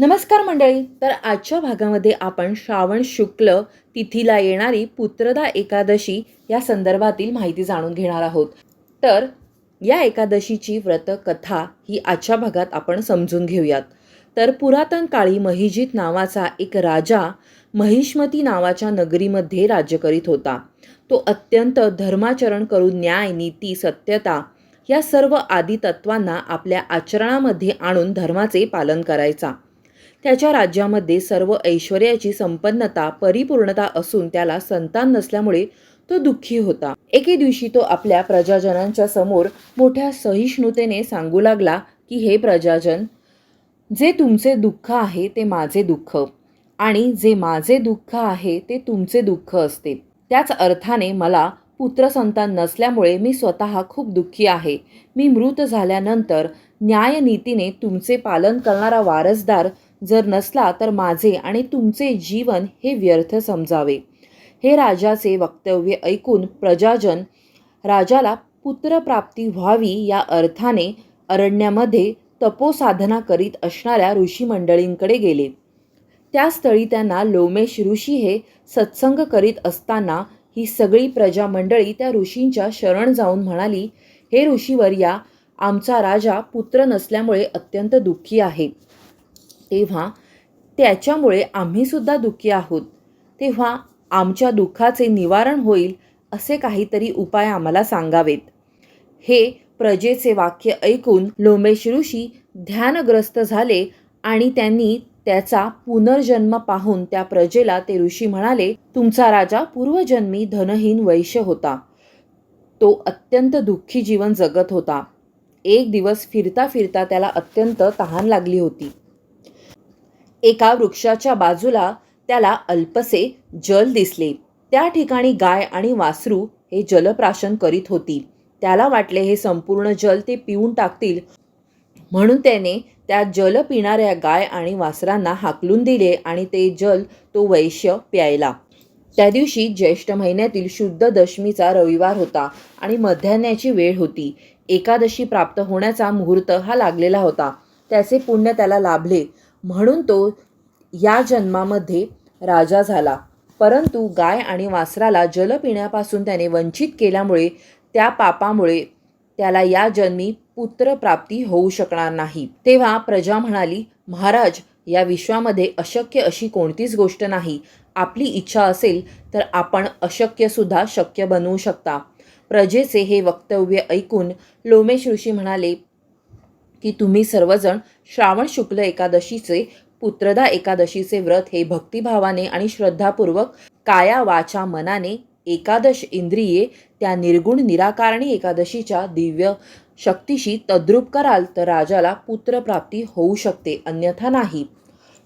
नमस्कार मंडळी. तर आजच्या भागामध्ये आपण श्रावण शुक्ल तिथीला येणारी पुत्रदा एकादशी या संदर्भातील माहिती जाणून घेणार आहोत. तर या एकादशीची व्रत कथा ही आजच्या भागात आपण समजून घेऊयात. तर पुरातन काळी महिजित नावाचा एक राजा महिष्मती नावाच्या नगरीमध्ये राज्य करीत होता. तो अत्यंत धर्माचरण करून न्याय नीती सत्यता या सर्व आदी तत्वांना आपल्या आचरणामध्ये आणून धर्माचे पालन करायचा. त्याच्या राज्यामध्ये सर्व ऐश्वर्याची संपन्नता परिपूर्णता असून त्याला संतान नसल्यामुळे तो दुःखी होता. एके दिवशी तो आपल्या प्रजाजनांच्या समोर मोठ्या सहिष्णुतेने सांगू लागला की हे प्रजाजन जे तुमचे दुःख आहे ते माझे दुःख आणि जे माझे दुःख आहे ते तुमचे दुःख असते. त्याच अर्थाने मला पुत्रसंतान नसल्यामुळे मी स्वतः खूप दुःखी आहे. मी मृत झाल्यानंतर न्यायनीतीने तुमचे पालन करणारा वारसदार जर नसला तर माझे आणि तुमचे जीवन हे व्यर्थ समजावे. हे राजाचे वक्तव्य ऐकून प्रजाजन राजाला पुत्रप्राप्ती व्हावी या अर्थाने अरण्यामध्ये तपोसाधना करीत असणाऱ्या ऋषीमंडळींकडे गेले. त्या स्थळी त्यांना लोमेश ऋषी हे सत्संग करीत असताना ही सगळी प्रजामंडळी त्या ऋषींच्या शरण जाऊन म्हणाली हे ऋषीवर्या आमचा राजा पुत्र नसल्यामुळे अत्यंत दुःखी आहे. तेव्हा त्याच्यामुळे आम्हीसुद्धा दुःखी आहोत. तेव्हा आमच्या दुःखाचे निवारण होईल असे काहीतरी उपाय आम्हाला सांगावेत. हे प्रजेचे वाक्य ऐकून लोमेश ऋषी ध्यानग्रस्त झाले आणि त्यांनी त्याचा पुनर्जन्म पाहून त्या प्रजेला ते ऋषी म्हणाले तुमचा राजा पूर्वजन्मी धनहीन वैश्य होता. तो अत्यंत दुःखी जीवन जगत होता. एक दिवस फिरता फिरता त्याला अत्यंत तहान लागली होती. एका वृक्षाच्या बाजूला त्याला अल्पसे जल दिसले. त्या ठिकाणी गाय आणि वासरू हे जलप्राशन करीत होती. त्याला वाटले हे संपूर्ण जल ते पिऊन टाकतील. म्हणून त्याने त्या जल पिणाऱ्या गाय आणि वासरांना हाकलून दिले आणि ते जल तो वैश्य प्यायला. त्या दिवशी ज्येष्ठ महिन्यातील शुद्ध दशमीचा रविवार होता आणि मध्यान्हाची वेळ होती. एकादशी प्राप्त होण्याचा मुहूर्त हा लागलेला होता. त्याचे पुण्य त्याला लाभले. म्हणून तो या जन्मामध्ये राजा झाला. परंतु गाय आणि वासराला जल पिण्यापासून त्याने वंचित केल्यामुळे त्या पापामुळे त्याला या जन्मी पुत्रप्राप्ती होऊ शकणार नाही. तेव्हा प्रजा म्हणाली महाराज या विश्वामध्ये अशक्य अशी कोणतीच गोष्ट नाही. आपली इच्छा असेल तर आपण अशक्यसुद्धा शक्य बनवू शकता. प्रजेचे हे वक्तव्य ऐकून लोमेश ऋषी म्हणाले की तुम्ही सर्वजण श्रावण शुक्ल एकादशीचे पुत्रदा एकादशीचे व्रत हे भक्तिभावाने आणि श्रद्धापूर्वक काया वाचा मनाने एकादश इंद्रिये त्या निर्गुण निराकारणी एकादशीच्या दिव्य शक्तीशी तद्रूप कराल तर राजाला पुत्रप्राप्ती होऊ शकते अन्यथा नाही.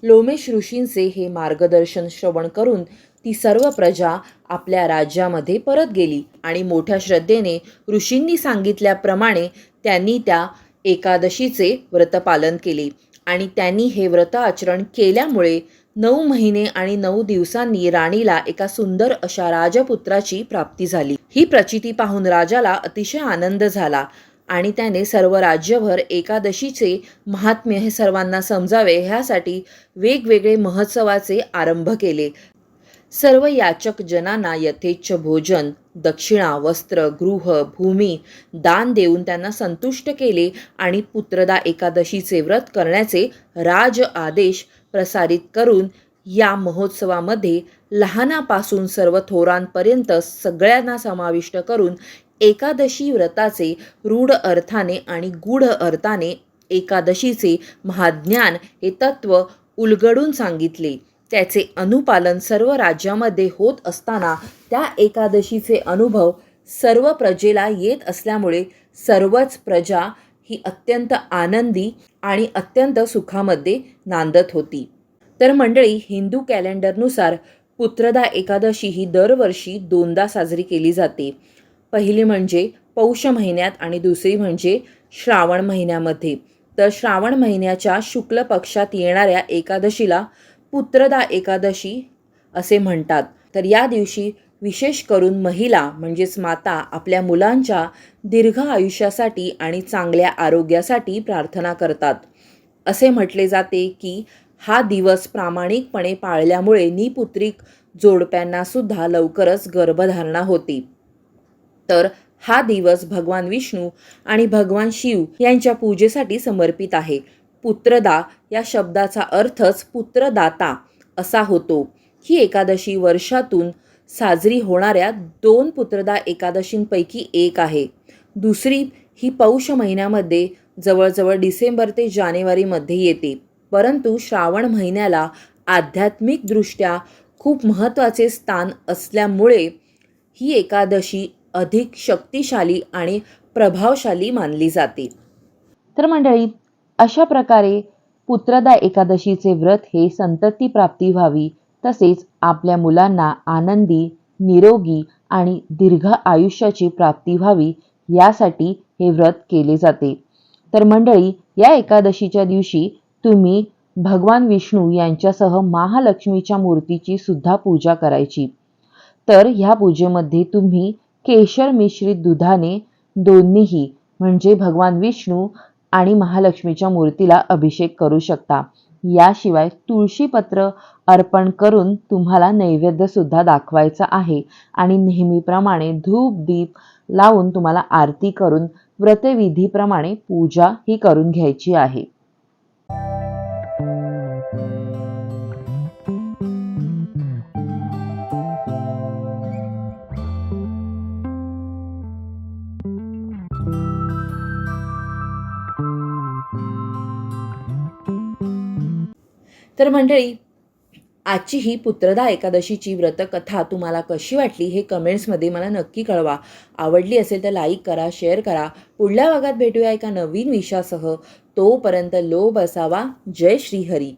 लोमेश ऋषींचे हे मार्गदर्शन श्रवण करून ती सर्व प्रजा आपल्या राज्यामध्ये परत गेली आणि मोठ्या श्रद्धेने ऋषींनी सांगितल्याप्रमाणे त्यांनी त्या एकादशीचे व्रतपालन केले. आणि त्यांनी हे व्रत आचरण केल्यामुळे नऊ महिने आणि नऊ दिवसांनी राणीला एका सुंदर अशा राजपुत्राची प्राप्ती झाली. ही प्रचिती पाहून राजाला अतिशय आनंद झाला आणि त्याने सर्व राज्यभर एकादशीचे महात्म्य हे सर्वांना समजावे ह्यासाठी वेगवेगळे महोत्सवाचे आरंभ केले. सर्व याचक जनांना यथेच्छ भोजन दक्षिणा वस्त्र गृह भूमी दान देऊन त्यांना संतुष्ट केले आणि पुत्रदा एकादशीचे व्रत करण्याचे राज आदेश प्रसारित करून या महोत्सवामध्ये लहानापासून सर्व थोरांपर्यंत सगळ्यांना समाविष्ट करून एकादशी व्रताचे रूढ अर्थाने आणि गूढ अर्थाने एकादशीचे महाज्ञान हे तत्व उलगडून सांगितले. त्याचे अनुपालन सर्व राज्यामध्ये होत असताना त्या एकादशीचे अनुभव सर्व प्रजेला येत असल्यामुळे सर्वच प्रजा ही अत्यंत आनंदी आणि अत्यंत सुखामध्ये नांदत होती. तर मंडळी हिंदू कॅलेंडरनुसार पुत्रदा एकादशी ही दरवर्षी दोनदा साजरी केली जाते. पहिली म्हणजे पौष महिन्यात आणि दुसरी म्हणजे श्रावण महिन्यामध्ये. तर श्रावण महिन्याच्या शुक्ल पक्षात येणाऱ्या एकादशीला पुत्रदा एकादशी असे म्हणतात. तर या दिवशी विशेष करून महिला म्हणजेच माता आपल्या मुलांच्या दीर्घ आयुष्यासाठी आणि चांगल्या आरोग्यासाठी प्रार्थना करतात. असे म्हटले जाते की हा दिवस प्रामाणिकपणे पाळल्यामुळे निपुत्रिक जोडप्यांना सुद्धा लवकरच गर्भधारणा होती. तर हा दिवस भगवान विष्णू आणि भगवान शिव यांच्या पूजेसाठी समर्पित आहे. पुत्रदा या शब्दाचा अर्थच पुत्रदाता असा होतो. ही एकादशी वर्षातून साजरी होणाऱ्या दोन पुत्रदा एकादशींपैकी एक आहे. दुसरी ही पौष महिन्यामध्ये जवळजवळ डिसेंबर ते जानेवारीमध्ये येते. परंतु श्रावण महिन्याला आध्यात्मिकदृष्ट्या खूप महत्त्वाचे स्थान असल्यामुळे ही एकादशी अधिक शक्तिशाली आणि प्रभावशाली मानली जाते. तर मंडळी अशा प्रकारे पुत्रदा एकादशीचे व्रत हे संतती प्राप्ती व्हावी तसेच आपल्या मुलांना आनंदी निरोगी आणि दीर्घ आयुष्याची प्राप्ती व्हावी यासाठी हे व्रत केले जाते. तर मंडळी या एकादशीच्या दिवशी तुम्ही भगवान विष्णू यांच्यासह महालक्ष्मीच्या मूर्तीची सुद्धा पूजा करायची. तर ह्या पूजेमध्ये तुम्ही केशर मिश्रित दुधाने दोन्हीही म्हणजे भगवान विष्णू आणि महालक्ष्मीच्या मूर्तीला अभिषेक करू शकता. याशिवाय तुळशीपत्र अर्पण करून तुम्हाला नैवेद्यसुद्धा दाखवायचा आहे. आणि नेहमीप्रमाणे धूप दीप लावून तुम्हाला आरती करून व्रतविधीप्रमाणे पूजा ही करून घ्यायची आहे. तर मंडळी आजची ही पुत्रदा एकादशीची व्रतकथा तुम्हाला कशी वाटली हे कमेंट्समध्ये मला नक्की कळवा. आवडली असेल तर लाईक करा शेअर करा. पुढल्या भागात भेटूया एका नवीन विषयासह. तोपर्यंत लोभ असावा. जय श्रीहरी